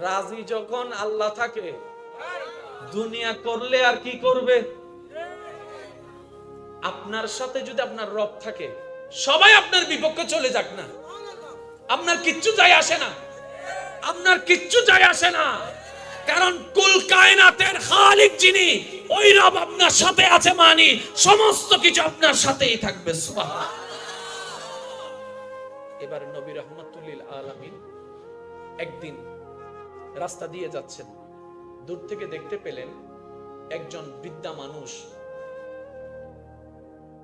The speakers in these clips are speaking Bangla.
রাজি যখন আল্লাহ থাকে, দুনিয়া করলে আর কি করবে? আপনার সাথে যদি আপনার রব থাকে, সবাই আপনার বিপক্ষে চলে যাক না। আপনার কিচ্ছু যায় আসে না। আপনার কিচ্ছু যায় আসে না। কারণ কুল কায়নাতের খালিক যিনি, ওই রব আপনার সাথে আছে মানি, সমস্ত কিছু আপনার সাথেই থাকবে। এবারে নবী রহমতুল্লিল আলামিন একদিন রাস্তা দিয়ে যাচ্ছেন। দূর থেকে দেখতে পেলেন একজন বৃদ্ধা মানুষ।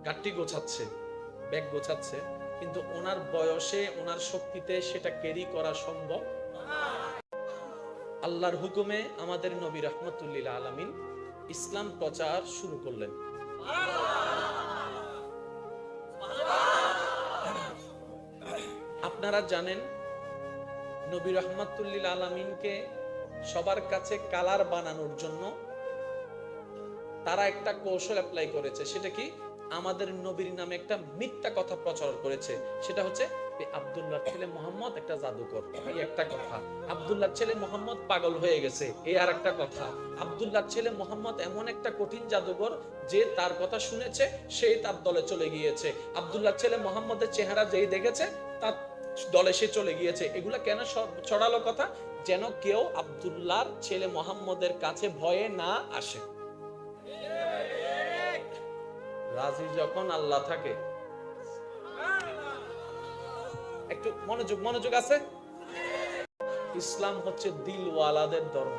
গাঠটি গোছাচ্ছে, ব্যাগ গোছাচ্ছে, কিন্তু ওনার বয়সে, ওনার শক্তিতে সেটা ক্যারি করা সম্ভব। আল্লাহর হুকুমে আমাদের নবী রহমতুল্লিল আলামিন ইসলাম প্রচার শুরু করলেন। আপনারা জানেন নবী রহমাতুল্লিল আলমিনকে সবার কাছে কালার বানানোর জন্য তারা একটা কৌশল অ্যাপ্লাই করেছে। সেটা কি? আমাদের নবীর নামে একটা মিথ্যা কথা প্রচার করেছে। সেটা হচ্ছে আব্দুল্লাহ ছেলে মোহাম্মদ একটা জাদুকর। এই একটা কথা। ছেলে মোহাম্মদ পাগল হয়ে গেছে। এই আর একটা কথা। ছেলে মোহাম্মদ এমন একটা কঠিন জাদুকর যে তার কথা শুনেছে, সেই তার দলে চলে গিয়েছে। আব্দুল্লাহ ছেলে মোহাম্মদের চেহারা যেই দেখেছে, তার দলে সে চলে গিয়েছে। এগুলা কেন ছড়ালো কথা? যেন কেউ আব্দুল্লাহর ছেলে মোহাম্মদের কাছে ভয়ে না আসে। রাজি যখন আল্লাহ থাকে। একটু মনোযোগ মনোযোগ আছে? ইসলাম হচ্ছে দিলওয়ালাদের ধর্ম।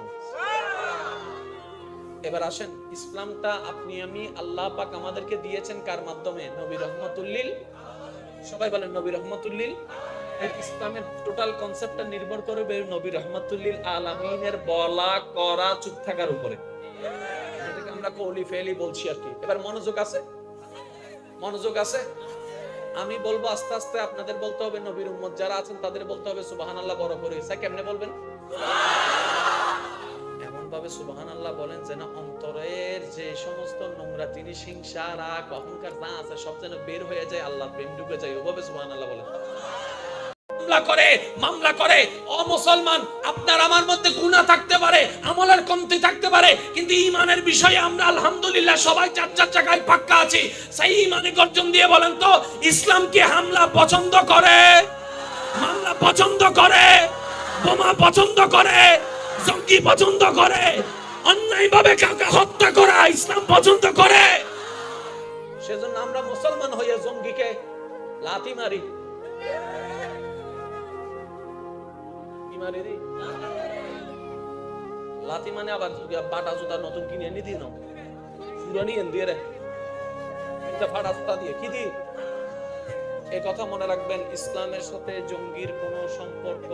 এবার আসেন, ইসলামটা আপনি, আমি, আল্লাহ পাক আমাদেরকে দিয়েছেন কার মাধ্যমে? নবী রহমতুল্লিল। সবাই বলেন নবী রহমতুল্লিল। ইসলামের টোটাল কনসেপ্টটা নির্ভর করবে নবী রহমতুল্লিল আলামিনের বলা, করা, চুপ থাকার উপরে। আমরা কৌলি ফেলি বলছি আর কি। এবার মনোযোগ আছে? মনোযোগ আছে? আমি বলব আস্তে আস্তে আপনাদের বলতে হবে, নবীর উম্মত যারা আছেন তাদের বলতে হবে, সুবহানাল্লাহ বড় করে। স্যার কেমনে বলবেন? এমন ভাবে সুবহানাল্লাহ বলেন যেন অন্তরের যে সমস্ত নোংরা জিনিস, হিংসা, রাগ, অহংকার যা আছে সব যেন বের হয়ে যায় আল্লাহ প্রেম ঢুকে যায়। ওভাবে সুবহানাল্লাহ বলেন। মামলা করে মামলা করে। ও মুসলমান, আপনার আমার মধ্যে গুনাহ থাকতে পারে, আমলের কমতি থাকতে পারে, কিন্তু ইমানের বিষয়ে আমরা আলহামদুলিল্লাহ সবাই চার চার জায়গায় পাক্কা আছি। সেই ইমানে গর্জন দিয়ে বলেন তো ইসলাম কি হামলা পছন্দ করে, মামলা পছন্দ করে, বোমা পছন্দ করে, জঙ্গি পছন্দ করে, অন্যায়ভাবে কাউকে হত্যা করা ইসলাম পছন্দ করে। সেজন্য আমরা মুসলমান হয়ে জঙ্গিকে লাথি মারি। মারি দি লাথি মানে আবার বাটা জুতা নতুন কিনে এনে দিন পুরানি এন দিয়ে রে। একটা জুতা দিয়ে। কি দি এ কথা মনে রাখবেন, ইসলামের সাথে জঙ্গির কোনো সম্পর্ক